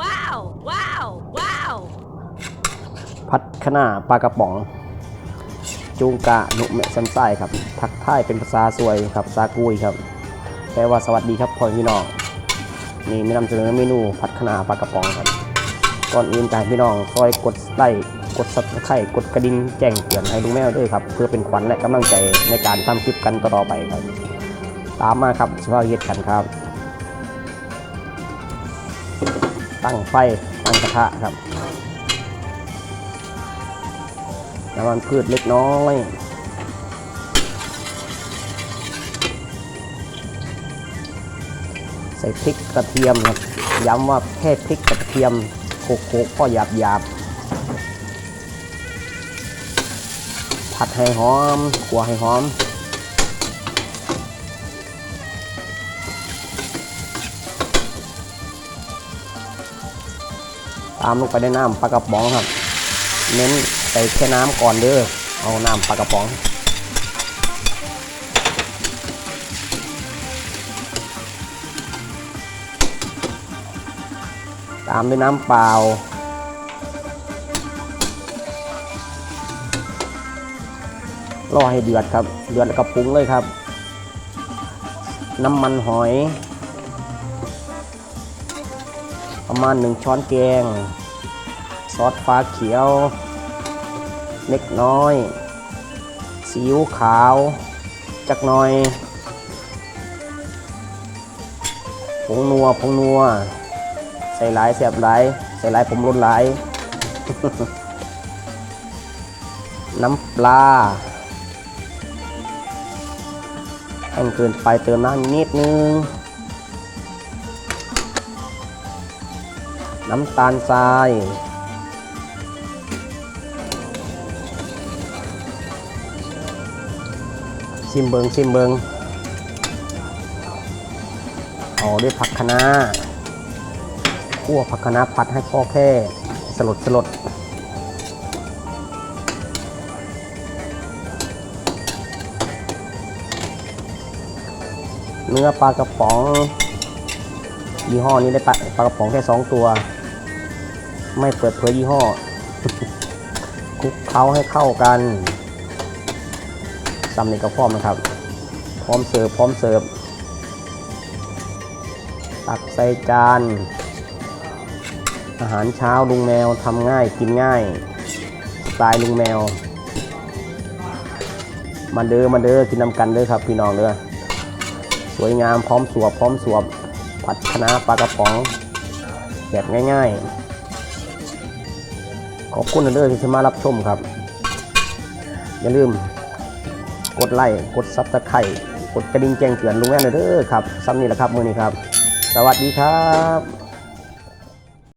ว้าว ว้าว ว้าว พัดขนาปลากระป๋อง จูงกะหนุแมะซันไส้ครับ ทักทายเป็นภาษาสวยครับซากุยครับแปลว่าสวัสดีครับพ่อพี่น้อง นี่มีนำเสนอเมนูผัดขนาปลากระป๋องครับก่อนอื่นกายพี่น้องซอยกดไลค์กดซับสไครต์กดกระดิ่งแจ้งเตือนให้ลุงแมวด้วยครับ เพื่อเป็นขวัญและกำลังใจในการทำคลิปกันต่อไปครับ ตามมาครับสภาพเย็ดกันครับ ตั้งไฟตั้งกระทะครับน้ำมันพืชเล็กน้อยใส่พริกกระเทียมครับย้ำว่าแค่พริกกระเทียมโขกๆก็หยาบหยาบผัดให้หอมขัวให้หอม ตามลงไปในน้ำปลากระป๋องครับ เน้นใส่แค่น้ำก่อนเด้อเอาน้ำปลากระป๋องตามด้วยน้ำเปล่า รอให้เดือดครับ เดือดแล้วก็ปรุงเลยครับ น้ำมันหอย ประมาณหนึ่งช้อนแกง ซอสฟ้าเขียว เล็กน้อยซีอิ๊วขาว จักหน่อยผงนัวผงนัว ใส่หลายแสบหลาย ใส่หลายผมรุนหลาย น้ำปลาแห้งเกินไปเติมน้ำนิดนึง น้ำตาลทรายชิมเบิงชิมเบิงเอด้วยผักคะน้าคั่วผักคะน้าผัดให้พอแค่สลดสลดเนื้อปลากระป๋อง ยี่ห้อนี้ได้ปลาปลากระป๋องแค่สองตัว ไม่เปิดเผยยี่ห้อคลุกเคล้าให้เข้ากันซ้ำนี่ก็พร้อมนะครับ พร้อมเสิร์ฟพร้อมเสิร์ฟตักใส่จาน อาหารเช้าลุงแมวทำง่ายกินง่ายสไตล์ลุงแมวมาเด้อมาเด้อกินน้ำกันเด้อครับพี่น้องเด้อสวยงามพร้อมสวบพร้อมสวบ ผัดคะน้าปลากระป๋อง แบบง่ายๆ ขอบคุณเด้อที่มารับชมครับ อย่าลืม กดไลค์กดซับสไครต์กดกระดิ่งแจ้งเตือนลุงแม่นเด้อครับซ้ำนี่แหละครับมือนี้ครับ สวัสดีครับ